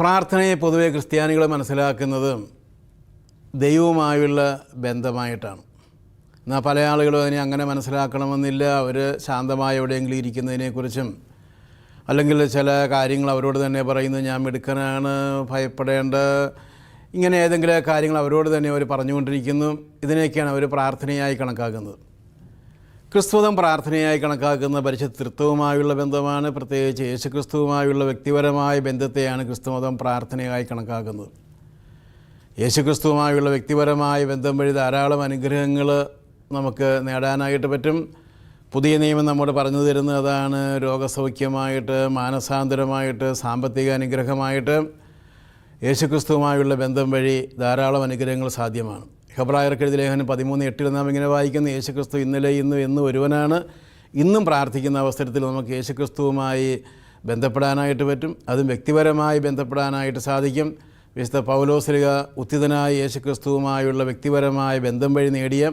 പ്രാർത്ഥനയെ പൊതുവെ ക്രിസ്ത്യാനികൾ മനസ്സിലാക്കുന്നത് ദൈവവുമായുള്ള ബന്ധമായിട്ടാണ്. എന്നാൽ പല ആളുകളും അതിനെ അങ്ങനെ മനസ്സിലാക്കണമെന്നില്ല. അവർ ശാന്തമായി എവിടെയെങ്കിലും ഇരിക്കുന്നതിനെക്കുറിച്ചും അല്ലെങ്കിൽ ചില കാര്യങ്ങൾ അവരോട് തന്നെ പറയുന്നത് ഞാൻ മിടുക്കനാണ് ഭയപ്പെടേണ്ട. ഇങ്ങനെ ഏതെങ്കിലും കാര്യങ്ങൾ അവരോട് തന്നെ അവർ പറഞ്ഞുകൊണ്ടിരിക്കുന്നു. ഇതിനെയൊക്കെയാണ് അവർ പ്രാർത്ഥനയായി കണക്കാക്കുന്നത്. ക്രിസ്തുതം പ്രാർത്ഥനയായി കണക്കാക്കുന്ന പരിശുദ്ധ തൃത്വവുമായുള്ള ബന്ധമാണ് പ്രത്യേകിച്ച് യേശു ക്രിസ്തുവുമായുള്ള വ്യക്തിപരമായ ബന്ധത്തെയാണ് ക്രിസ്തുമതം പ്രാർത്ഥനയായി കണക്കാക്കുന്നത്. യേശു ക്രിസ്തുവുമായുള്ള വ്യക്തിപരമായ ബന്ധം വഴി ധാരാളം അനുഗ്രഹങ്ങൾ നമുക്ക് നേടാനായിട്ട് പറ്റും. പുതിയ നിയമം നമ്മോട് പറഞ്ഞു തരുന്നത് അതാണ് രോഗസൗഖ്യമായിട്ട് മാനസാന്തരമായിട്ട് സാമ്പത്തിക അനുഗ്രഹമായിട്ട്. യേശുക്രിസ്തുവുമായുള്ള ബന്ധം വഴി ധാരാളം അനുഗ്രഹങ്ങൾ സാധ്യമാണ്. ഹെബ്രായർക്കെഴുതി ലേഖനം പതിമൂന്ന് എട്ടിൽ നാം ഇങ്ങനെ വായിക്കുന്ന യേശുക്രിസ്തു ഇന്നലെ ഇന്നും എന്നും ഒരുവനാണ്. ഇന്നും പ്രാർത്ഥിക്കുന്ന അവസരത്തിൽ നമുക്ക് യേശുക്രിസ്തുവുമായി ബന്ധപ്പെടാനായിട്ട് പറ്റും. അതും വ്യക്തിപരമായി ബന്ധപ്പെടാനായിട്ട് സാധിക്കും. വിശുദ്ധ പൗലോസ്ലിക ഉത്തിതനായ യേശുക്രിസ്തുവുമായുള്ള വ്യക്തിപരമായ ബന്ധം വഴി നേടിയ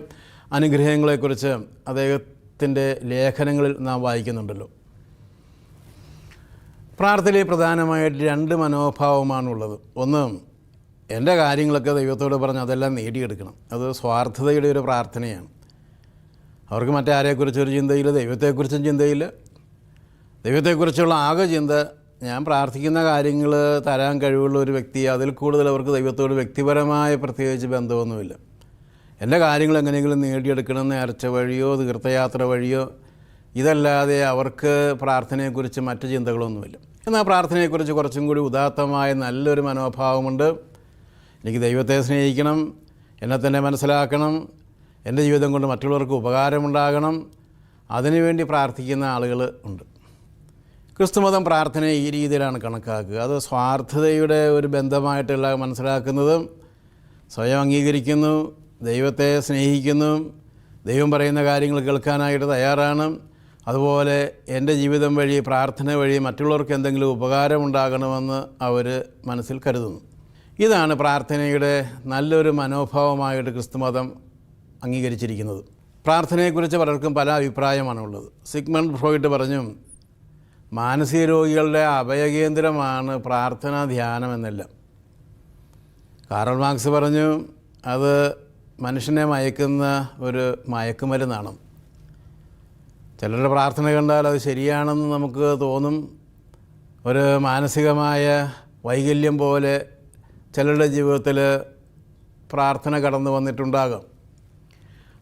അനുഗ്രഹങ്ങളെക്കുറിച്ച് അദ്ദേഹത്തിന്റെ ലേഖനങ്ങളിൽ നാം വായിക്കുന്നുണ്ടല്ലോ. പ്രാർത്ഥനയിൽ പ്രധാനമായിട്ട് രണ്ട് മനോഭാവമാണുള്ളത്. ഒന്ന് എന്റെ കാര്യങ്ങളൊക്കെ ദൈവത്തോട് പറഞ്ഞ് അതെല്ലാം നേടിയെടുക്കണം. അത് സ്വാർത്ഥതയുടെ ഒരു പ്രാർത്ഥനയാണ്. അവർക്ക് മറ്റാരെക്കുറിച്ചൊരു ചിന്തയില്ല ദൈവത്തെക്കുറിച്ചും ചിന്തയില്ല. ദൈവത്തെക്കുറിച്ചുള്ള ആകെ ചിന്ത ഞാൻ പ്രാർത്ഥിക്കുന്ന കാര്യങ്ങൾ തരാൻ കഴിവുള്ള ഒരു വ്യക്തി അതിൽ കൂടുതൽ അവർക്ക് ദൈവത്തോട് വ്യക്തിപരമായ പ്രത്യേകിച്ച് ബന്ധമൊന്നുമില്ല. എന്റെ കാര്യങ്ങൾ എങ്ങനെയെങ്കിലും നേടിയെടുക്കണം നേർച്ച വഴിയോ തീർത്ഥയാത്ര വഴിയോ ഇതല്ലാതെ അവർക്ക് പ്രാർത്ഥനയെക്കുറിച്ച് മറ്റ് ചിന്തകളൊന്നുമില്ല. എന്നാൽ പ്രാർത്ഥനയെക്കുറിച്ച് കുറച്ചും കൂടി ഉദാത്തമായ നല്ലൊരു മനോഭാവമുണ്ട്. എനിക്ക് ദൈവത്തെ സ്നേഹിക്കണം എന്നെ തന്നെ മനസ്സിലാക്കണം എന്റെ ജീവിതം കൊണ്ട് മറ്റുള്ളവർക്ക് ഉപകാരമുണ്ടാകണം. അതിനുവേണ്ടി പ്രാർത്ഥിക്കുന്ന ആളുകൾ ഉണ്ട്. ക്രിസ്തുമതം പ്രാർത്ഥന ഈ രീതിയിലാണ് കണക്കാക്കുക. അത് സ്വാർത്ഥതയുടെ ഒരു ബന്ധമായിട്ടുള്ള മനസ്സിലാക്കുന്നതും. സ്വയം അംഗീകരിക്കുന്നു ദൈവത്തെ സ്നേഹിക്കുന്നു ദൈവം പറയുന്ന കാര്യങ്ങൾ കേൾക്കാനായിട്ട് തയ്യാറാണ്. അതുപോലെ എന്റെ ജീവിതം വഴി പ്രാർത്ഥന വഴി മറ്റുള്ളവർക്ക് എന്തെങ്കിലും ഉപകാരമുണ്ടാകണമെന്ന് അവർ മനസ്സിൽ കരുതുന്നു. ഇതാണ് പ്രാർത്ഥനയുടെ നല്ലൊരു മനോഭാവമായിട്ട് ക്രിസ്തുമതം അംഗീകരിച്ചിരിക്കുന്നത്. പ്രാർത്ഥനയെക്കുറിച്ച് പലർക്കും പല അഭിപ്രായമാണുള്ളത്. സിഗ്മണ്ട് ഫ്രോയിഡ് പറഞ്ഞു മാനസിക രോഗികളുടെ അഭയകേന്ദ്രമാണ് പ്രാർത്ഥന ധ്യാനം എന്നല്ല. കാറൽ മാർക്സ് പറഞ്ഞു അത് മനുഷ്യനെ മയക്കുന്ന ഒരു മയക്കുമരുന്നാണ്. ചിലരുടെ പ്രാർത്ഥന കണ്ടാൽ അത് ശരിയാണെന്ന് നമുക്ക് തോന്നും. ഒരു മാനസികമായ വൈകല്യം പോലെ ചിലരുടെ ജീവിതത്തിൽ പ്രാർത്ഥന കടന്നു വന്നിട്ടുണ്ടാകാം.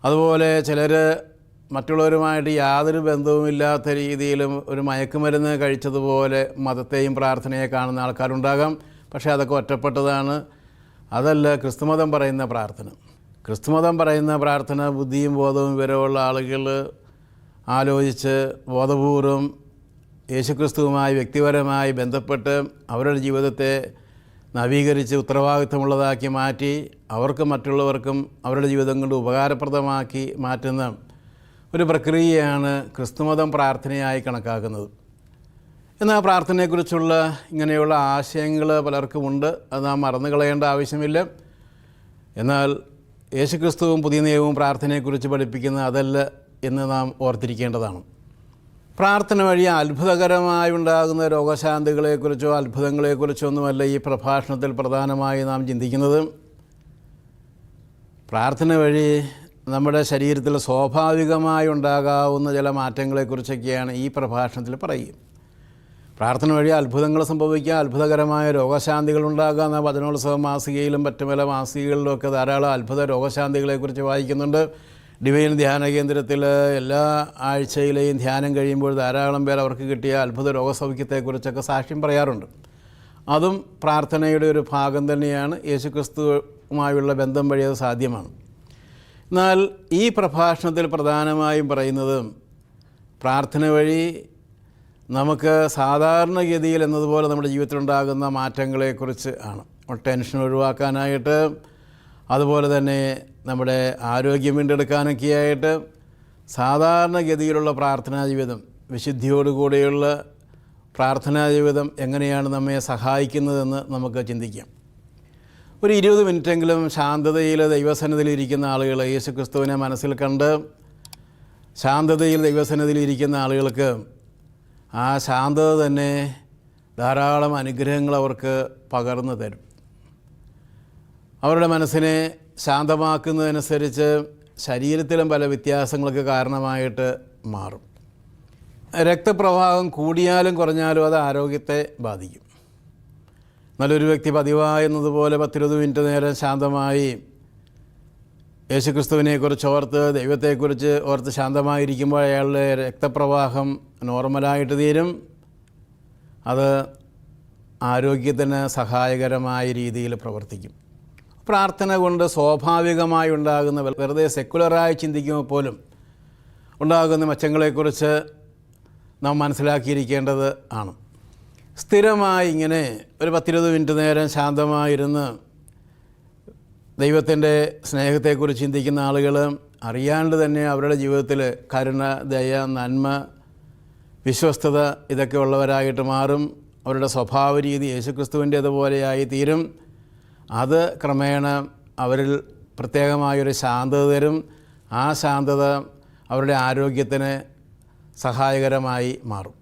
അതുപോലെ ചിലർ മറ്റുള്ളവരുമായിട്ട് യാതൊരു ബന്ധവുമില്ലാത്ത രീതിയിലും ഒരു മയക്കുമരുന്ന് കഴിച്ചതുപോലെ മതത്തെയും പ്രാർത്ഥനയെ കാണുന്ന ആൾക്കാരുണ്ടാകാം. പക്ഷേ അതൊക്കെ ഒറ്റപ്പെട്ടതാണ്. അതല്ല ക്രിസ്തുമതം പറയുന്ന പ്രാർത്ഥന. ക്രിസ്തുമതം പറയുന്ന പ്രാർത്ഥന ബുദ്ധിയും ബോധവും വിവരമുള്ള ആളുകൾ ആലോചിച്ച് ബോധപൂർവം യേശുക്രിസ്തുവുമായി വ്യക്തിപരമായി ബന്ധപ്പെട്ട് അവരുടെ ജീവിതത്തെ നവീകരിച്ച് ഉത്തരവാദിത്തമുള്ളതാക്കി മാറ്റി അവർക്കും മറ്റുള്ളവർക്കും അവരുടെ ജീവിതം കൊണ്ട് ഉപകാരപ്രദമാക്കി മാറ്റുന്ന ഒരു പ്രക്രിയയാണ് ക്രിസ്തുമതം പ്രാർത്ഥനയായി കണക്കാക്കുന്നത്. എന്നാൽ പ്രാർത്ഥനയെക്കുറിച്ചുള്ള ഇങ്ങനെയുള്ള ആശയങ്ങൾ പലർക്കും ഉണ്ട് അത് നാം മറന്നു കളയേണ്ട ആവശ്യമില്ല. എന്നാൽ യേശുക്രിസ്തുവും പുതിയ നിയമവും പ്രാർത്ഥനയെക്കുറിച്ച് പഠിപ്പിക്കുന്ന അതല്ല എന്ന് നാം ഓർത്തിരിക്കേണ്ടതാണ്. പ്രാർത്ഥന വഴി അത്ഭുതകരമായി ഉണ്ടാകുന്ന രോഗശാന്തികളെക്കുറിച്ചോ അത്ഭുതങ്ങളെക്കുറിച്ചോ ഒന്നുമല്ല ഈ പ്രഭാഷണത്തിൽ പ്രധാനമായി നാം ചിന്തിക്കുന്നത്. പ്രാർത്ഥന വഴി നമ്മുടെ ശരീരത്തിൽ സ്വാഭാവികമായി ഉണ്ടാകാവുന്ന ചില മാറ്റങ്ങളെക്കുറിച്ചൊക്കെയാണ് ഈ പ്രഭാഷണത്തിൽ പറയുക. പ്രാർത്ഥന വഴി അത്ഭുതങ്ങൾ സംഭവിക്കുക അത്ഭുതകരമായ രോഗശാന്തികൾ ഉണ്ടാകാം. എന്ന വചനോത്സവ മാസികയിലും മറ്റു പല മാസികകളിലുമൊക്കെ ധാരാളം അത്ഭുത രോഗശാന്തികളെക്കുറിച്ച് വായിക്കുന്നുണ്ട്. ഡിവൈൻ ധ്യാന കേന്ദ്രത്തിൽ എല്ലാ ആഴ്ചയിലെയും ധ്യാനം കഴിയുമ്പോൾ ധാരാളം പേർ അവർക്ക് കിട്ടിയ അത്ഭുത രോഗസൗഖ്യത്തെക്കുറിച്ചൊക്കെ സാക്ഷ്യം പറയാറുണ്ട്. അതും പ്രാർത്ഥനയുടെ ഒരു ഭാഗം തന്നെയാണ് യേശുക്രിസ്തുവുമായുള്ള ബന്ധം വഴി അത് സാധ്യമാണ്. എന്നാൽ ഈ പ്രഭാഷണത്തിൽ പ്രധാനമായും പറയുന്നത് പ്രാർത്ഥന വഴി നമുക്ക് സാധാരണഗതിയിൽ എന്നതുപോലെ നമ്മുടെ ജീവിതത്തിലുണ്ടാകുന്ന മാറ്റങ്ങളെക്കുറിച്ച് ആണ്. ടെൻഷൻ ഒഴിവാക്കാനായിട്ട് അതുപോലെ തന്നെ നമ്മുടെ ആരോഗ്യം വീണ്ടെടുക്കാനൊക്കെയായിട്ട് സാധാരണഗതിയിലുള്ള പ്രാർത്ഥനാ ജീവിതം വിശുദ്ധിയോടുകൂടിയുള്ള പ്രാർത്ഥനാ ജീവിതം എങ്ങനെയാണ് നമ്മെ സഹായിക്കുന്നതെന്ന് നമുക്ക് ചിന്തിക്കാം. ഒരു ഇരുപത് മിനിറ്റെങ്കിലും ശാന്തതയിൽ ദൈവസന്നിധിയിൽ ഇരിക്കുന്ന ആളുകൾ യേശുക്രിസ്തുവിനെ മനസ്സിൽ കണ്ട് ശാന്തതയിൽ ദൈവസന്നിധിയിൽ ഇരിക്കുന്ന ആളുകൾക്ക് ആ ശാന്തത തന്നെ ധാരാളം അനുഗ്രഹങ്ങൾ അവർക്ക് പകർന്നു തരും. അവരുടെ മനസ്സിനെ ശാന്തമാക്കുന്നതനുസരിച്ച് ശരീരത്തിലും പല വ്യത്യാസങ്ങൾക്ക് കാരണമായിട്ട് മാറും. രക്തപ്രവാഹം കൂടിയാലും കുറഞ്ഞാലും അത് ആരോഗ്യത്തെ ബാധിക്കും. നല്ലൊരു വ്യക്തി പതിവായെന്നതുപോലെ പത്തിരുപത് മിനിറ്റ് നേരം ശാന്തമായി യേശുക്രിസ്തുവിനെക്കുറിച്ച് ഓർത്ത് ദൈവത്തെക്കുറിച്ച് ഓർത്ത് ശാന്തമായിരിക്കുമ്പോൾ അയാളുടെ രക്തപ്രവാഹം നോർമലായിട്ട് തീരും. അത് ആരോഗ്യത്തിന് സഹായകരമായ രീതിയിൽ പ്രവർത്തിക്കും. പ്രാർത്ഥന കൊണ്ട് സ്വാഭാവികമായി ഉണ്ടാകുന്ന വെറുതെ സെക്കുലറായി ചിന്തിക്കുമ്പോൾ പോലും ഉണ്ടാകുന്ന മെച്ചങ്ങളെക്കുറിച്ച് നാം മനസ്സിലാക്കിയിരിക്കേണ്ടത് ആണ്. സ്ഥിരമായി ഇങ്ങനെ ഒരു പത്തിരുപത് മിനിറ്റ് നേരം ശാന്തമായിരുന്ന് ദൈവത്തിന്റെ സ്നേഹത്തെക്കുറിച്ച് ചിന്തിക്കുന്ന ആളുകൾ അറിയാണ്ട് തന്നെ അവരുടെ ജീവിതത്തിൽ കരുണ ദയ നന്മ വിശ്വസ്തത ഇതൊക്കെ ഉള്ളവരായിട്ട് മാറും. അവരുടെ സ്വഭാവ രീതി യേശുക്രിസ്തുവിന്റേതുപോലെയായി തീരും അത് ക്രമേണ അവരിൽ പ്രത്യേകമായൊരു ശാന്തത തരും ആ ശാന്തത അവരുടെ ആരോഗ്യത്തിന് സഹായകരമായി മാറും.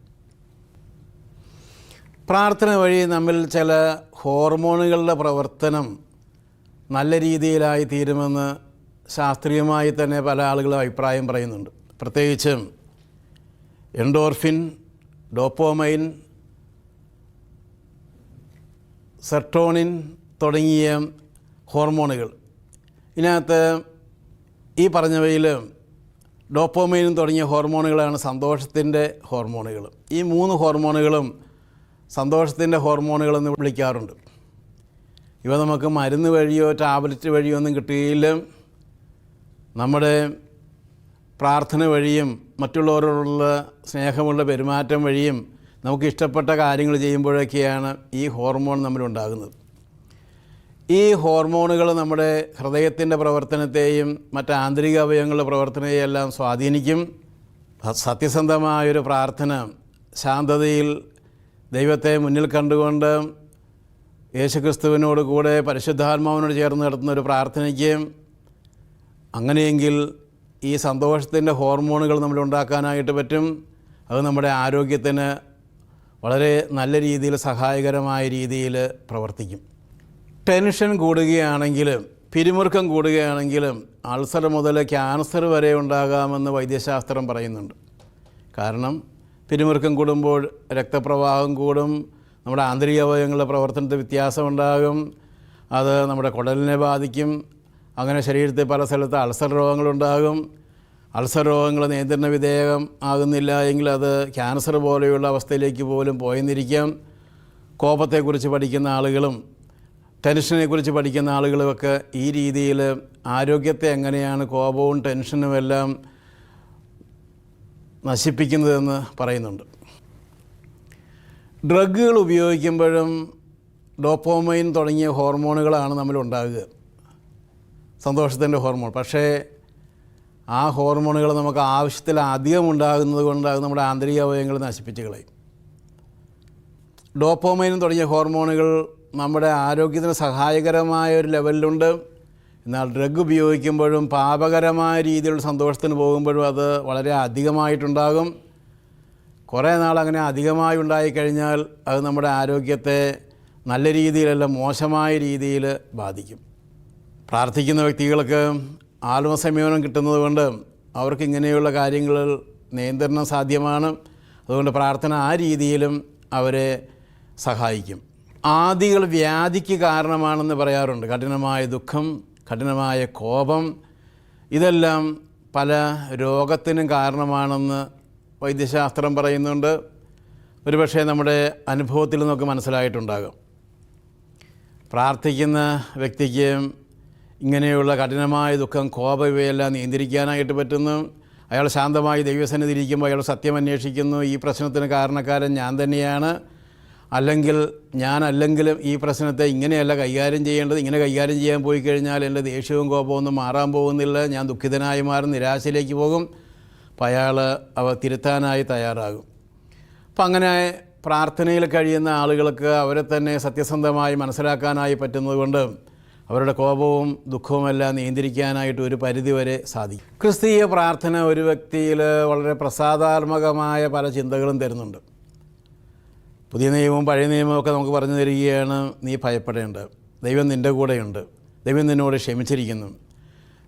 പ്രാർത്ഥന വഴി നമ്മിൽ ചില ഹോർമോണുകളുടെ പ്രവർത്തനം നല്ല രീതിയിലായി തീരുമെന്ന് ശാസ്ത്രീയമായി തന്നെ പല ആളുകളും അഭിപ്രായം പറയുന്നുണ്ട്. പ്രത്യേകിച്ചും എൻഡോർഫിൻ ഡോപ്പോമൈൻ സെർട്ടോണിൻ തുടങ്ങിയ ഹോർമോണുകൾ. ഇതിനകത്ത് ഈ പറഞ്ഞവയിൽ ഡോപ്പോമൈനും തുടങ്ങിയ ഹോർമോണുകളാണ് സന്തോഷത്തിന്റെ ഹോർമോണുകൾ. ഈ മൂന്ന് ഹോർമോണുകളും സന്തോഷത്തിന്റെ ഹോർമോണുകളെന്ന് വിളിക്കാറുണ്ട്. ഇവ നമുക്ക് മരുന്ന് വഴിയോ ടാബ്ലറ്റ് വഴിയോ ഒന്നും കിട്ടുകയില്ല നമ്മുടെ പ്രാർത്ഥന വഴിയും മറ്റുള്ളവരോടുള്ള സ്നേഹമുള്ള പെരുമാറ്റം വഴിയും നമുക്ക് ഇഷ്ടപ്പെട്ട കാര്യങ്ങൾ ചെയ്യുമ്പോഴൊക്കെയാണ് ഈ ഹോർമോൺ നമ്മളുണ്ടാകുന്നത് ഈ ഹോർമോണുകൾ നമ്മുടെ ഹൃദയത്തിന്റെ പ്രവർത്തനത്തെയും മറ്റ് ആന്തരിക അവയവങ്ങളുടെ പ്രവർത്തനത്തെയും എല്ലാം സ്വാധീനിക്കും. സത്യസന്ധമായൊരു പ്രാർത്ഥന ശാന്തതയിൽ ദൈവത്തെ മുന്നിൽ കണ്ടുകൊണ്ട് യേശുക്രിസ്തുവിനോട് കൂടെ പരിശുദ്ധാത്മാവിനോട് ചേർന്ന് നടത്തുന്ന ഒരു പ്രാർത്ഥനയ്ക്ക് അങ്ങനെയെങ്കിൽ ഈ സന്തോഷത്തിന്റെ ഹോർമോണുകൾ നമ്മൾ ഉണ്ടാക്കാനായിട്ട് പറ്റും. അത് നമ്മുടെ ആരോഗ്യത്തിന് വളരെ നല്ല രീതിയിൽ സഹായകരമായ രീതിയിൽ പ്രവർത്തിക്കും. ടെൻഷൻ കൂടുകയാണെങ്കിലും പിരിമുറുക്കം കൂടുകയാണെങ്കിലും അൾസർ മുതൽ ക്യാൻസർ വരെ ഉണ്ടാകാമെന്ന് വൈദ്യശാസ്ത്രം പറയുന്നുണ്ട്. കാരണം പിരിമുറുക്കം കൂടുമ്പോൾ രക്തപ്രവാഹം കൂടും നമ്മുടെ ആന്തരിക അവയവങ്ങളുടെ പ്രവർത്തനത്തിൽ വ്യത്യാസമുണ്ടാകും അത് നമ്മുടെ കുടലിനെ ബാധിക്കും അങ്ങനെ ശരീരത്തിൽ പല സ്ഥലത്ത് അൾസർ രോഗങ്ങളുണ്ടാകും. അൾസർ രോഗങ്ങൾ നിയന്ത്രണ വിധേയം ആകുന്നില്ല എങ്കിൽ അത് ക്യാൻസർ പോലെയുള്ള അവസ്ഥയിലേക്ക് പോലും പോയെന്നിരിക്കാം. കോപത്തെക്കുറിച്ച് പഠിക്കുന്ന ആളുകളും ടെൻഷനെക്കുറിച്ച് പഠിക്കുന്ന ആളുകളുമൊക്കെ ഈ രീതിയിൽ ആരോഗ്യത്തെ എങ്ങനെയാണ് കോപവും ടെൻഷനും എല്ലാം നശിപ്പിക്കുന്നതെന്ന് പറയുന്നുണ്ട്. ഡ്രഗുകൾ ഉപയോഗിക്കുമ്പോഴും ഡോപ്പോമൈൻ തുടങ്ങിയ ഹോർമോണുകളാണ് നമ്മളുണ്ടാകുക സന്തോഷത്തിന്റെ ഹോർമോൺ. പക്ഷേ ആ ഹോർമോണുകൾ നമുക്ക് ആവശ്യത്തിൽ അധികം ഉണ്ടാകുന്നത് കൊണ്ട് നമ്മുടെ ആന്തരിക അവയവങ്ങൾ നശിപ്പിച്ച് കളയും. ഡോപ്പോമൈനും തുടങ്ങിയ ഹോർമോണുകൾ നമ്മുടെ ആരോഗ്യത്തിന് സഹായകരമായ ഒരു ലെവലിലുണ്ട്. എന്നാൽ ഡ്രഗ് ഉപയോഗിക്കുമ്പോഴും പാപകരമായ രീതിയിലുള്ള സന്തോഷത്തിന് പോകുമ്പോഴും അത് വളരെ അധികമായിട്ടുണ്ടാകും. കുറേ നാൾ അങ്ങനെ അധികമായി ഉണ്ടായിക്കഴിഞ്ഞാൽ അത് നമ്മുടെ ആരോഗ്യത്തെ നല്ല രീതിയിലല്ല മോശമായ രീതിയിൽ ബാധിക്കും. പ്രാർത്ഥിക്കുന്ന വ്യക്തികൾക്ക് ആത്മസംയമനം കിട്ടുന്നത് കൊണ്ട് അവർക്ക് ഇങ്ങനെയുള്ള കാര്യങ്ങളിൽ നിയന്ത്രണം സാധ്യമാണ്. അതുകൊണ്ട് പ്രാർത്ഥന ആ രീതിയിലും അവരെ സഹായിക്കും. ആദികൾ വ്യാധിക്ക് കാരണമാണെന്ന് പറയാറുണ്ട്. കഠിനമായ ദുഃഖം കഠിനമായ കോപം ഇതെല്ലാം പല രോഗത്തിനും കാരണമാണെന്ന് വൈദ്യശാസ്ത്രം പറയുന്നുണ്ട്. ഒരുപക്ഷെ നമ്മുടെ അനുഭവത്തിൽ നിന്നൊക്കെ മനസ്സിലായിട്ടുണ്ടാകും. പ്രാർത്ഥിക്കുന്ന വ്യക്തിക്ക് ഇങ്ങനെയുള്ള കഠിനമായ ദുഃഖം കോപം ഇവയെല്ലാം നിയന്ത്രിക്കാനായിട്ട് പറ്റുന്നു. അയാൾ ശാന്തമായി ദൈവസന്നിധി ഇരിക്കുമ്പോൾ അയാൾ സത്യം അന്വേഷിക്കുന്നു. ഈ പ്രശ്നത്തിന് കാരണക്കാരൻ ഞാൻ തന്നെയാണ്. അല്ലെങ്കിൽ ഞാൻ അല്ലെങ്കിലും ഈ പ്രശ്നത്തെ ഇങ്ങനെയല്ല കൈകാര്യം ചെയ്യേണ്ടത് ഇങ്ങനെ കൈകാര്യം ചെയ്യാൻ പോയി കഴിഞ്ഞാൽ എന്റെ ദേഷ്യവും കോപവും ഒന്നും മാറാൻ പോകുന്നില്ല ഞാൻ ദുഃഖിതനായി മാറും നിരാശയിലേക്ക് പോകും അപ്പോൾ അയാൾ അവ തിരുത്താനായി തയ്യാറാകും. അപ്പം അങ്ങനെ പ്രാർത്ഥനയിൽ കഴിയുന്ന ആളുകൾക്ക് അവരെ തന്നെ സത്യസന്ധമായി മനസ്സിലാക്കാനായി പറ്റുന്നതുകൊണ്ട് അവരുടെ കോപവും ദുഃഖവുമെല്ലാം നിയന്ത്രിക്കാനായിട്ട് ഒരു പരിധിവരെ സാധിക്കും. ക്രിസ്തീയ പ്രാർത്ഥന ഒരു വ്യക്തിയിൽ വളരെ പ്രസാദാത്മകമായ പല ചിന്തകളും തരുന്നുണ്ട്. പുതിയ നിയമവും പഴയ നിയമവും ഒക്കെ നമുക്ക് പറഞ്ഞു തരികയാണ് നീ ഭയപ്പെടേണ്ട ദൈവം നിന്റെ കൂടെയുണ്ട്. ദൈവം നിന്നോട് ക്ഷമിച്ചിരിക്കുന്നു.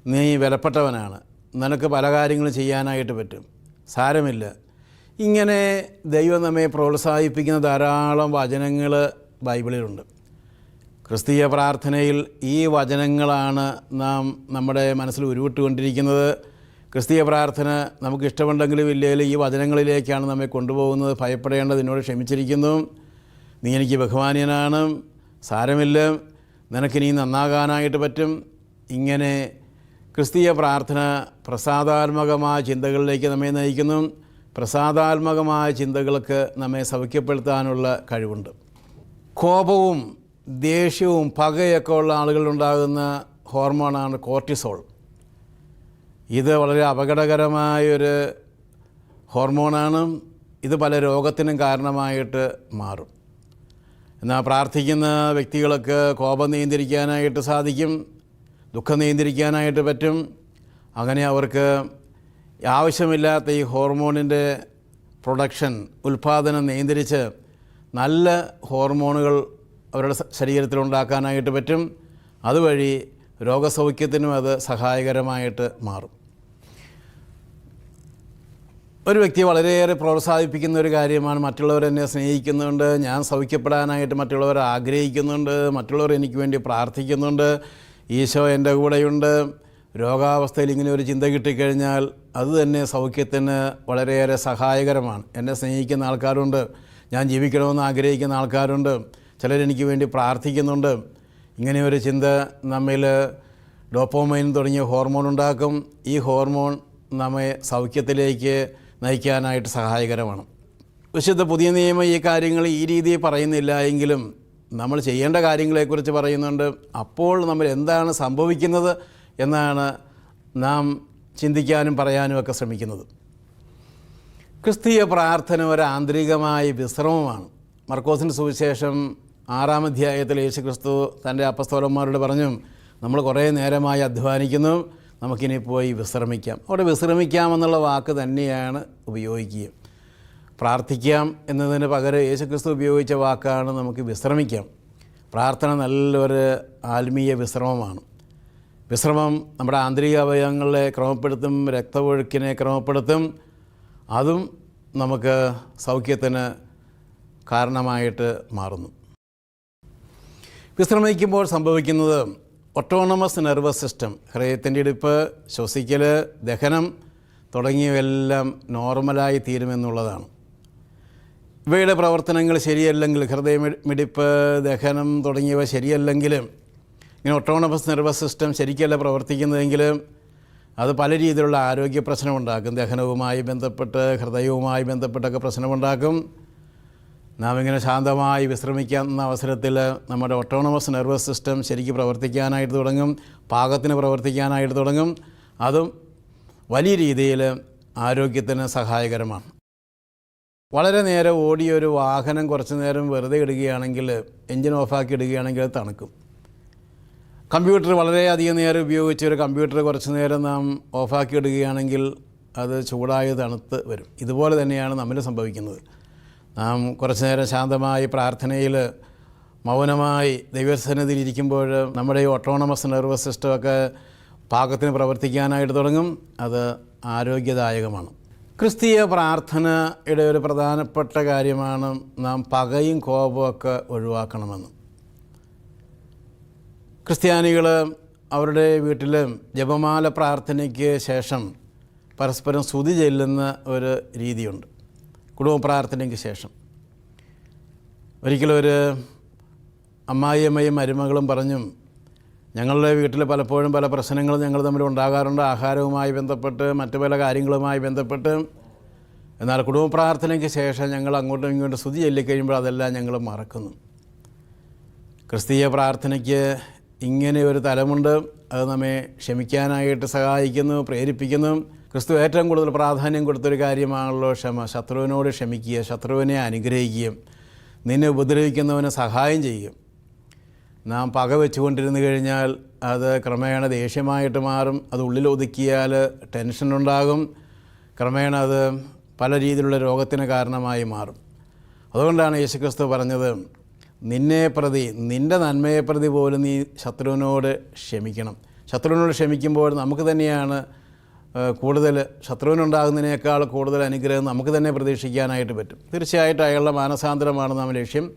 നീ വിലപ്പെട്ടവനാണ്. നിനക്ക് പല കാര്യങ്ങളും ചെയ്യാനായിട്ട് പറ്റും. സാരമില്ല. ഇങ്ങനെ ദൈവം നമ്മെ പ്രോത്സാഹിപ്പിക്കുന്ന ധാരാളം വചനങ്ങൾ ബൈബിളിലുണ്ട്. ക്രിസ്തീയ പ്രാർത്ഥനയിൽ ഈ വചനങ്ങളാണ് നാം നമ്മുടെ മനസ്സിൽ ഉരുവിട്ടുകൊണ്ടിരിക്കുന്നത്. ക്രിസ്തീയ പ്രാർത്ഥന നമുക്ക് ഇഷ്ടമുണ്ടെങ്കിലും ഇല്ലെങ്കിലും ഈ വചനങ്ങളിലേക്കാണ് നമ്മെ കൊണ്ടുപോകുന്നത്. ഭയപ്പെടേണ്ടത് എന്നോട് ക്ഷമിച്ചിരിക്കുന്നു. നീ എനിക്ക് ബഹുമാനീയനാണ്. സാരമില്ല. നിനക്കിനി നന്നാകാനായിട്ട് പറ്റും. ഇങ്ങനെ ക്രിസ്തീയ പ്രാർത്ഥന പ്രസാദാത്മകമായ ചിന്തകളിലേക്ക് നമ്മെ നയിക്കുന്നു. പ്രസാദാത്മകമായ ചിന്തകൾക്ക് നമ്മെ സൗഖ്യപ്പെടുത്താനുള്ള കഴിവുണ്ട്. കോപവും ദേഷ്യവും പകയൊക്കെ ഉള്ള ആളുകളുണ്ടാകുന്ന ഹോർമോണാണ് കോർട്ടിസോൾ. ഇത് വളരെ അപകടകരമായൊരു ഹോർമോണാണ്. ഇത് പല രോഗത്തിനും കാരണമായിട്ട് മാറും. എന്നാൽ പ്രാർത്ഥിക്കുന്ന വ്യക്തികൾക്ക് കോപം നിയന്ത്രിക്കാനായിട്ട് സാധിക്കും ദുഃഖം നിയന്ത്രിക്കാനായിട്ട് പറ്റും. അങ്ങനെ അവർക്ക് ആവശ്യമില്ലാത്ത ഈ ഹോർമോണിന്റെ പ്രൊഡക്ഷൻ ഉൽപ്പാദനം നിയന്ത്രിച്ച് നല്ല ഹോർമോണുകൾ അവരുടെ ശരീരത്തിൽ ഉണ്ടാക്കാനായിട്ട് പറ്റും. അതുവഴി രോഗസൗഖ്യത്തിനും അത് സഹായകരമായിട്ട് മാറും. ഒരു വ്യക്തിയെ വളരെയേറെ പ്രോത്സാഹിപ്പിക്കുന്ന ഒരു കാര്യമാണ്. മറ്റുള്ളവർ എന്നെ സ്നേഹിക്കുന്നുണ്ട്. ഞാൻ സൗഖ്യപ്പെടാനായിട്ട് മറ്റുള്ളവർ ആഗ്രഹിക്കുന്നുണ്ട്. മറ്റുള്ളവർ എനിക്ക് വേണ്ടി പ്രാർത്ഥിക്കുന്നുണ്ട്. ഈശോ എന്റെ കൂടെയുണ്ട്. രോഗാവസ്ഥയിൽ ഇങ്ങനെ ഒരു ചിന്ത കിട്ടിക്കഴിഞ്ഞാൽ അത് തന്നെ സൗഖ്യത്തിന് വളരെയേറെ സഹായകരമാണ്. എന്നെ സ്നേഹിക്കുന്ന ആൾക്കാരുണ്ട്. ഞാൻ ജീവിക്കണമെന്ന് ആഗ്രഹിക്കുന്ന ആൾക്കാരുണ്ട്. ചിലരെനിക്ക് വേണ്ടി പ്രാർത്ഥിക്കുന്നുണ്ട്. ഇങ്ങനെ ഒരു ചിന്ത നമ്മിൽ ഡോപ്പോമൈൻ തുടങ്ങിയ ഹോർമോൺ ഉണ്ടാക്കും. ഈ ഹോർമോൺ നമ്മെ സൗഖ്യത്തിലേക്ക് നയിക്കാനായിട്ട് സഹായകരമാണ്. വിശുദ്ധ പുതിയ നിയമം ഈ കാര്യങ്ങൾ ഈ രീതിയിൽ പറയുന്നില്ല എങ്കിലും നമ്മൾ ചെയ്യേണ്ട കാര്യങ്ങളെക്കുറിച്ച് പറയുന്നുണ്ട്. അപ്പോൾ നമ്മൾ എന്താണ് സംഭവിക്കുന്നത് എന്നാണ് നാം ചിന്തിക്കാനും പറയാനും ഒക്കെ ശ്രമിക്കുന്നത്. ക്രിസ്തീയ പ്രാർത്ഥന ഒരു ആന്തരികമായ വിശ്രമമാണ്. മർക്കോസിന്റെ സുവിശേഷം ആറാം അധ്യായത്തിൽ യേശു ക്രിസ്തു തന്റെ അപ്പസ്തോലന്മാരോട് പറഞ്ഞു നമ്മൾ കുറേ നേരമായി അധ്വാനിക്കുന്നു. നമുക്കിനി പോയി വിശ്രമിക്കാം. അവിടെ വിശ്രമിക്കാമെന്നുള്ള വാക്ക് തന്നെയാണ് ഉപയോഗിക്കുക. പ്രാർത്ഥിക്കാം എന്നതിന് പകരം യേശുക്രിസ്തു ഉപയോഗിച്ച വാക്കാണ് നമുക്ക് വിശ്രമിക്കാം. പ്രാർത്ഥന നല്ലൊരു ആത്മീയ വിശ്രമമാണ്. വിശ്രമം നമ്മുടെ ആന്തരിക അവയവങ്ങളെ ക്രമപ്പെടുത്തും രക്തമൊഴുക്കിനെ ക്രമപ്പെടുത്തും. അതും നമുക്ക് സൗഖ്യത്തിന് കാരണമായിട്ട് മാറുന്നു. വിശ്രമിക്കുമ്പോൾ സംഭവിക്കുന്നത് ഒട്ടോണമസ് നെർവസ് സിസ്റ്റം ഹൃദയത്തിന്റെ ഇടിപ്പ് ശ്വസിക്കൽ ദഹനം തുടങ്ങിയവയെല്ലാം നോർമലായി തീരുമെന്നുള്ളതാണ് ഇവയുടെ പ്രവർത്തനങ്ങൾ ശരിയല്ലെങ്കിൽ ഹൃദയമിടിപ്പ് ദഹനം തുടങ്ങിയവ ശരിയല്ലെങ്കിൽ ഇങ്ങനെ ഒട്ടോണമസ് നെർവസ് സിസ്റ്റം ശരിക്കല്ല പ്രവർത്തിക്കുന്നതെങ്കിൽ അത് പല രീതിയിലുള്ള ആരോഗ്യ പ്രശ്നമുണ്ടാക്കും. ദഹനവുമായി ബന്ധപ്പെട്ട് ഹൃദയവുമായി ബന്ധപ്പെട്ടൊക്കെ പ്രശ്നമുണ്ടാക്കും. നാം ഇങ്ങനെ ശാന്തമായി വിശ്രമിക്കുന്ന അവസരത്തിൽ നമ്മുടെ ഒട്ടോണമസ് നെർവസ് സിസ്റ്റം ശരിക്ക് പ്രവർത്തിക്കാനായിട്ട് തുടങ്ങും പാകത്തിന് പ്രവർത്തിക്കാനായിട്ട് തുടങ്ങും. അതും വലിയ രീതിയിൽ ആരോഗ്യത്തിന് സഹായകരമാണ്. വളരെ നേരം ഓടിയൊരു വാഹനം കുറച്ച് നേരം വെറുതെ ഇടുകയാണെങ്കിൽ എൻജിൻ ഓഫാക്കി ഇടുകയാണെങ്കിൽ തണുക്കും. കമ്പ്യൂട്ടർ വളരെയധികം നേരം ഉപയോഗിച്ച് ഒരു കമ്പ്യൂട്ടർ കുറച്ച് നേരം നാം ഓഫാക്കി ഇടുകയാണെങ്കിൽ അത് ചൂടായി തണുത്ത് വരും. ഇതുപോലെ തന്നെയാണ് നമ്മൾ സംഭവിക്കുന്നത്. നാം കുറച്ച് നേരം ശാന്തമായി പ്രാർത്ഥനയിൽ മൗനമായി ദൈവസന്നിധിയിൽ ഇരിക്കുമ്പോൾ നമ്മുടെ ഈ ഓട്ടോണമസ് നെർവസ് സിസ്റ്റമൊക്കെ പാകത്തിന് പ്രവർത്തിക്കാനായിട്ട് തുടങ്ങും. അത് ആരോഗ്യദായകമാണ്. ക്രിസ്തീയ പ്രാർത്ഥനയുടെ ഒരു പ്രധാനപ്പെട്ട കാര്യമാണ് നാം പകയും കോപമൊക്കെ ഒഴിവാക്കണമെന്ന്. ക്രിസ്ത്യാനികൾ അവരുടെ വീട്ടിൽ ജപമാല പ്രാർത്ഥനയ്ക്ക് ശേഷം പരസ്പരം സ്തുതി ചെല്ലുന്ന ഒരു രീതിയുണ്ട്. കുടുംബ പ്രാർത്ഥനയ്ക്ക് ശേഷം. ഒരിക്കലും ഒരു അമ്മായിയമ്മയും മരുമകളും പറഞ്ഞും ഞങ്ങളുടെ വീട്ടിൽ പലപ്പോഴും പല പ്രശ്നങ്ങളും ഞങ്ങൾ തമ്മിൽ ഉണ്ടാകാറുണ്ട്. ആഹാരവുമായി ബന്ധപ്പെട്ട് മറ്റു പല കാര്യങ്ങളുമായി ബന്ധപ്പെട്ട്. എന്നാൽ കുടുംബ പ്രാർത്ഥനയ്ക്ക് ശേഷം ഞങ്ങൾ അങ്ങോട്ടും ഇങ്ങോട്ടും സ്തുതി ചൊല്ലിക്കഴിയുമ്പോൾ അതെല്ലാം ഞങ്ങൾ മറക്കുന്നു. ക്രിസ്തീയ പ്രാർത്ഥനയ്ക്ക് ഇങ്ങനെ ഒരു തലമുണ്ട്. അത് നമ്മെ ക്ഷമിക്കാനായിട്ട് സഹായിക്കുന്നു പ്രേരിപ്പിക്കുന്നു. ക്രിസ്തു ഏറ്റവും കൂടുതൽ പ്രാധാന്യം കൊടുത്തൊരു കാര്യമാണല്ലോ ക്ഷമ. ശത്രുവിനോട് ക്ഷമിക്കുക ശത്രുവിനെ അനുഗ്രഹിക്കുകയും നിന്നെ ഉപദ്രവിക്കുന്നവന് സഹായം ചെയ്യും. നാം പക വെച്ചുകൊണ്ടിരുന്നു കഴിഞ്ഞാൽ അത് ക്രമേണ ദേഷ്യമായിട്ട് മാറും. അത് ഉള്ളിൽ ഒതുക്കിയാൽ ടെൻഷൻ ഉണ്ടാകും. ക്രമേണ അത് പല രീതിയിലുള്ള രോഗത്തിന് കാരണമായി മാറും. അതുകൊണ്ടാണ് യേശുക്രിസ്തു പറഞ്ഞത് നിന്നെ പ്രതി നിന്റെ നന്മയെ പ്രതി പോലും നീ ശത്രുവിനോട് ക്ഷമിക്കണം. ശത്രുവിനോട് ക്ഷമിക്കുമ്പോൾ നമുക്ക് തന്നെയാണ് കൂടുതൽ ശത്രുവിനുണ്ടാകുന്നതിനേക്കാൾ കൂടുതൽ അനുഗ്രഹം നമുക്ക് തന്നെ പ്രതീക്ഷിക്കാനായിട്ട് പറ്റും. തീർച്ചയായിട്ടും അയാളുടെ മാനസാന്തരമാണ് നാം ലക്ഷ്യം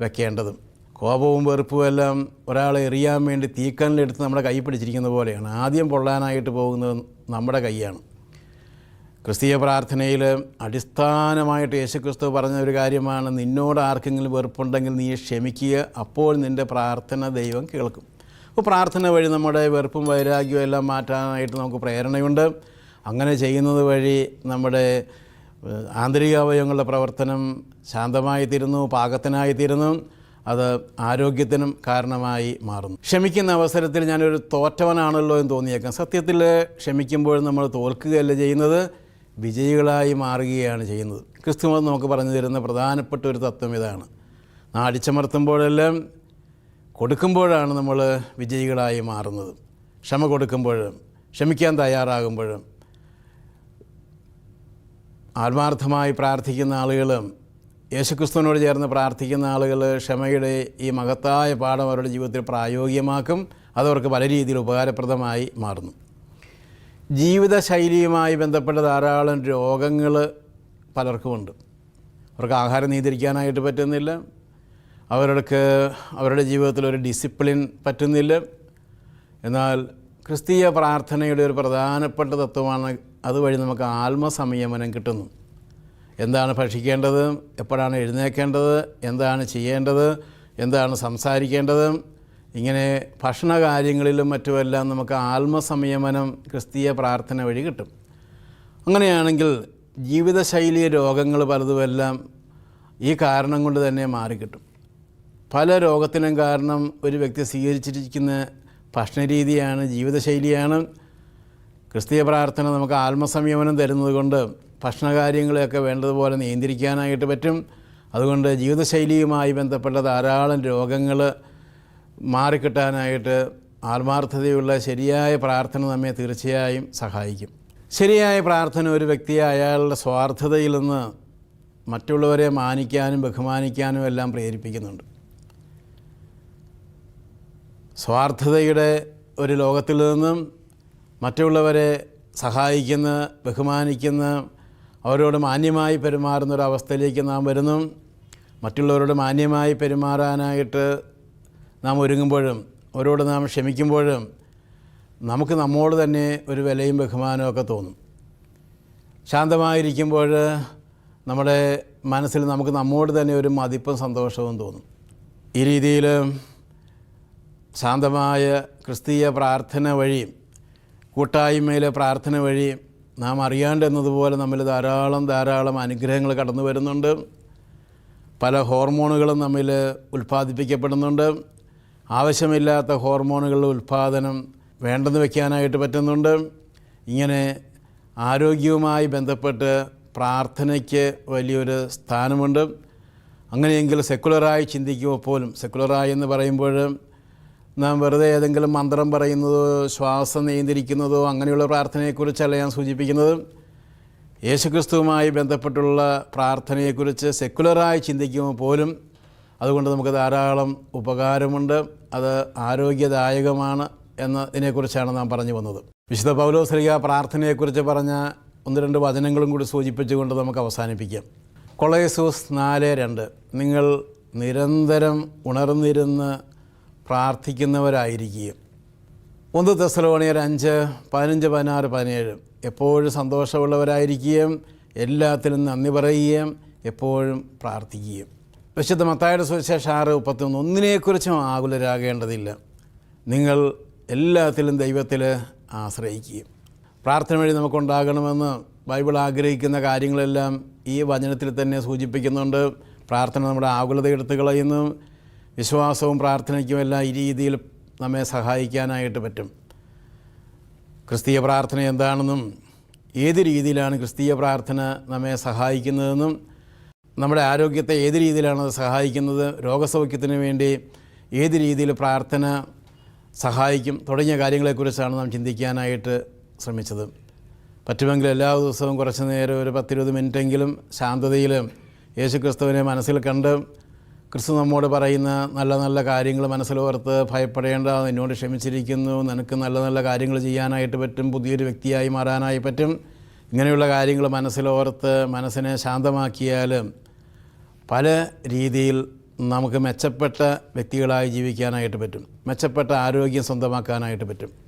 വെക്കേണ്ടതും. കോപവും വെറുപ്പും എല്ലാം ഒരാളെ എറിയാൻ വേണ്ടി തീക്കണ്ണിലെടുത്ത് നമ്മുടെ കൈ പിടിച്ചിരിക്കുന്ന പോലെയാണ്. ആദ്യം പൊള്ളാനായിട്ട് പോകുന്നത് നമ്മുടെ കൈയാണ്. ക്രിസ്തീയ പ്രാർത്ഥനയിൽ അടിസ്ഥാനമായിട്ട് യേശുക്രിസ്തു പറഞ്ഞ ഒരു കാര്യമാണ് നിന്നോട് ആർക്കെങ്കിലും വെറുപ്പുണ്ടെങ്കിൽ നീ ക്ഷമിക്കുക അപ്പോൾ നിന്റെ പ്രാർത്ഥന ദൈവം കേൾക്കും. അപ്പോൾ പ്രാർത്ഥന വഴി നമ്മുടെ വെറുപ്പും വൈരാഗ്യവും എല്ലാം മാറ്റാനായിട്ട് നമുക്ക് പ്രേരണയുണ്ട്. അങ്ങനെ ചെയ്യുന്നത് വഴി നമ്മുടെ ആന്തരികാവയവങ്ങളുടെ പ്രവർത്തനം ശാന്തമായി തീരുന്നു പാകത്തിനായി തീരുന്നു അത് ആരോഗ്യത്തിനും കാരണമായി മാറുന്നു. ക്ഷമിക്കുന്ന അവസരത്തിൽ ഞാനൊരു തോറ്റവനാണല്ലോ എന്ന് തോന്നിയേക്കാം. സത്യത്തിൽ ക്ഷമിക്കുമ്പോൾ നമ്മൾ തോൽക്കുകയല്ല ചെയ്യുന്നത് വിജയികളായി മാറുകയാണ് ചെയ്യുന്നത്. ക്രിസ്തുമതം നമുക്ക് പറഞ്ഞു തരുന്ന പ്രധാനപ്പെട്ട ഒരു തത്വം ഇതാണ്. അടിച്ചമർത്തുമ്പോഴെല്ലാം കൊടുക്കുമ്പോഴാണ് നമ്മൾ വിജയികളായി മാറുന്നത്. ക്ഷമ കൊടുക്കുമ്പോഴും ക്ഷമിക്കാൻ തയ്യാറാകുമ്പോഴും ആത്മാർത്ഥമായി പ്രാർത്ഥിക്കുന്ന ആളുകളും യേശുക്രിസ്തുവിനോട് ചേർന്ന് പ്രാർത്ഥിക്കുന്ന ആളുകൾ ക്ഷമയുടെ ഈ മഹത്തായ പാഠം അവരുടെ ജീവിതത്തിൽ പ്രായോഗികമാക്കും അതവർക്ക് പല രീതിയിൽ ഉപകാരപ്രദമായി മാറുന്നു. ജീവിതശൈലിയുമായി ബന്ധപ്പെട്ട ധാരാളം രോഗങ്ങൾ പലർക്കുമുണ്ട്. അവർക്ക് ആഹാരം നിയന്ത്രിക്കാനായിട്ട് പറ്റുന്നില്ല. അവർക്ക് അവരുടെ ജീവിതത്തിൽ ഒരു ഡിസിപ്ലിൻ പറ്റുന്നില്ല. എന്നാൽ ക്രിസ്തീയ പ്രാർത്ഥനയുടെ ഒരു പ്രധാനപ്പെട്ട തത്വമാണ് അതുവഴി നമുക്ക് ആത്മസംയമനം കിട്ടുന്നു. എന്താണ് ഭക്ഷിക്കേണ്ടത്? എപ്പോഴാണ് എഴുന്നേക്കേണ്ടത്? എന്താണ് ചെയ്യേണ്ടത്? എന്താണ് സംസാരിക്കേണ്ടത്? ഇങ്ങനെ ഭക്ഷണ കാര്യങ്ങളിലും മറ്റുമെല്ലാം നമുക്ക് ആത്മസംയമനം ക്രിസ്തീയ പ്രാർത്ഥന വഴി കിട്ടും. അങ്ങനെയാണെങ്കിൽ ജീവിതശൈലി രോഗങ്ങൾ പലതുമെല്ലാം ഈ കാരണം കൊണ്ട് തന്നെ മാറിക്കിട്ടും. പല രോഗത്തിനും കാരണം ഒരു വ്യക്തി സ്വീകരിച്ചിരിക്കുന്ന ഭക്ഷണരീതിയാണ് ജീവിതശൈലിയാണ്. ക്രിസ്തീയ പ്രാർത്ഥന നമുക്ക് ആത്മസംയമനം തരുന്നത് കൊണ്ട് ഭക്ഷണകാര്യങ്ങളെയൊക്കെ വേണ്ടതുപോലെ നിയന്ത്രിക്കാനായിട്ട് പറ്റും. അതുകൊണ്ട് ജീവിതശൈലിയുമായി ബന്ധപ്പെട്ട ധാരാളം രോഗങ്ങൾ മാറിക്കിട്ടാനായിട്ട് ആത്മാർത്ഥതയുള്ള ശരിയായ പ്രാർത്ഥന നമ്മെ തീർച്ചയായും സഹായിക്കും. ശരിയായ പ്രാർത്ഥന ഒരു വ്യക്തിയെ അയാളുടെ സ്വാർത്ഥതയിൽ നിന്ന് മറ്റുള്ളവരെ മാനിക്കാനും ബഹുമാനിക്കാനും എല്ലാം പ്രേരിപ്പിക്കുന്നുണ്ട്. സ്വാർത്ഥതയുടെ ഒരു ലോകത്തിൽ നിന്നും മറ്റുള്ളവരെ സഹായിക്കുന്ന ബഹുമാനിക്കുന്ന അവരോട് മാന്യമായി പെരുമാറുന്ന ഒരു അവസ്ഥയിലേക്ക് നാം വരുന്നു. മറ്റുള്ളവരോട് മാന്യമായി പെരുമാറാനായിട്ട് നാം ഒരുങ്ങുമ്പോഴും അവരോട് നാം ക്ഷമിക്കുമ്പോഴും നമുക്ക് നമ്മോട് തന്നെ ഒരു വിലയും ബഹുമാനവും ഒക്കെ തോന്നും. ശാന്തമായിരിക്കുമ്പോൾ നമ്മുടെ മനസ്സിൽ നമുക്ക് നമ്മോട് തന്നെ ഒരു മതിപ്പും സന്തോഷവും തോന്നും. ഈ രീതിയിൽ ശാന്തമായ ക്രിസ്തീയ പ്രാർത്ഥന വഴിയും കൂട്ടായ്മയിലെ പ്രാർത്ഥന വഴിയും നാം അറിയാണ്ടെന്നതുപോലെ നമ്മൾ ധാരാളം ധാരാളം അനുഗ്രഹങ്ങൾ കടന്നു വരുന്നുണ്ട്. പല ഹോർമോണുകളും നമ്മിൽ ഉൽപ്പാദിപ്പിക്കപ്പെടുന്നുണ്ട്. ആവശ്യമില്ലാത്ത ഹോർമോണുകളുടെ ഉൽപ്പാദനം വേണ്ടെന്ന് വയ്ക്കാനായിട്ട് പറ്റുന്നുണ്ട്. ഇങ്ങനെ ആരോഗ്യവുമായി ബന്ധപ്പെട്ട് പ്രാർത്ഥനയ്ക്ക് വലിയൊരു സ്ഥാനമുണ്ട്. അങ്ങനെയെങ്കിൽ സെക്കുലറായി ചിന്തിക്കുമ്പോൾ പോലും സെക്കുലറായി എന്ന് പറയുമ്പോൾ നാം വെറുതെ ഏതെങ്കിലും മന്ത്രം പറയുന്നതോ ശ്വാസം നിയന്ത്രിക്കുന്നതോ അങ്ങനെയുള്ള പ്രാർത്ഥനയെക്കുറിച്ചല്ല ഞാൻ സൂചിപ്പിക്കുന്നത്. യേശുക്രിസ്തുവുമായി ബന്ധപ്പെട്ടുള്ള പ്രാർത്ഥനയെക്കുറിച്ച് സെക്കുലറായി ചിന്തിക്കുമ്പോൾ പോലും അതുകൊണ്ട് നമുക്ക് ധാരാളം ഉപകാരമുണ്ട്. അത് ആരോഗ്യദായകമാണ് എന്നതിനെക്കുറിച്ചാണ് നാം പറഞ്ഞു വന്നത്. വിശുദ്ധ പൗലോസ്ലിക പ്രാർത്ഥനയെക്കുറിച്ച് പറഞ്ഞ ഒന്ന് രണ്ട് വചനങ്ങളും കൂടി സൂചിപ്പിച്ചുകൊണ്ട് നമുക്ക് അവസാനിപ്പിക്കാം. കൊളേസൂസ് നാല് രണ്ട് നിങ്ങൾ നിരന്തരം ഉണർന്നിരുന്ന് പ്രാർത്ഥിക്കുന്നവരായിരിക്കുകയും. ഒന്ന് തെസലോണിയർ അഞ്ച് പതിനഞ്ച് പതിനാറ് പതിനേഴ്. എപ്പോഴും സന്തോഷമുള്ളവരായിരിക്കുകയും എല്ലാത്തിനും നന്ദി പറയുകയും എപ്പോഴും പ്രാർത്ഥിക്കുകയും. വിശുദ്ധ മത്തായുടെ സുവിശേഷം ആറ് മുപ്പത്തൊന്ന് ഒന്നിനെക്കുറിച്ചും ആകുലരാകേണ്ടതില്ല. നിങ്ങൾ എല്ലാത്തിലും ദൈവത്തിൽ ആശ്രയിക്കുകയും. പ്രാർത്ഥന വഴി നമുക്കുണ്ടാകണമെന്ന് ബൈബിൾ ആഗ്രഹിക്കുന്ന കാര്യങ്ങളെല്ലാം ഈ വചനത്തിൽ തന്നെ സൂചിപ്പിക്കുന്നുണ്ട്. പ്രാർത്ഥന നമ്മുടെ ആകുലത എടുത്തു കളയുന്നു. വിശ്വാസവും പ്രാർത്ഥനയ്ക്കുമെല്ലാം ഈ രീതിയിൽ നമ്മെ സഹായിക്കാനായിട്ട് പറ്റും. ക്രിസ്തീയ പ്രാർത്ഥന എന്താണെന്നും ഏത് രീതിയിലാണ് ക്രിസ്തീയ പ്രാർത്ഥന നമ്മെ സഹായിക്കുന്നതെന്നും നമ്മുടെ ആരോഗ്യത്തെ ഏത് രീതിയിലാണ് അത് സഹായിക്കുന്നത് രോഗസൗഖ്യത്തിന് വേണ്ടി ഏത് രീതിയിൽ പ്രാർത്ഥന സഹായിക്കും തുടങ്ങിയ കാര്യങ്ങളെക്കുറിച്ചാണ് നാം ചിന്തിക്കാനായിട്ട് ശ്രമിച്ചത്. പറ്റുമെങ്കിൽ എല്ലാ ദിവസവും കുറച്ച് നേരം ഒരു പത്തിരുപത് മിനിറ്റെങ്കിലും ശാന്തതയിൽ യേശുക്രിസ്തുവിനെ മനസ്സിൽ കണ്ട് ക്രിസ്തു നമ്മോട് പറയുന്ന നല്ല നല്ല കാര്യങ്ങൾ മനസ്സിലോർത്ത് ഭയപ്പെടേണ്ട നിന്നോട് ക്ഷമിച്ചിരിക്കുന്നു നിനക്ക് നല്ല നല്ല കാര്യങ്ങൾ ചെയ്യാനായിട്ട് പറ്റും പുതിയൊരു വ്യക്തിയായി മാറാനായി പറ്റും. ഇങ്ങനെയുള്ള കാര്യങ്ങൾ മനസ്സിലോർത്ത് മനസ്സിനെ ശാന്തമാക്കിയാൽ പല രീതിയിൽ നമുക്ക് മെച്ചപ്പെട്ട വ്യക്തികളായി ജീവിക്കാനായിട്ട് പറ്റും. മെച്ചപ്പെട്ട ആരോഗ്യം സ്വന്തമാക്കാനായിട്ട് പറ്റും.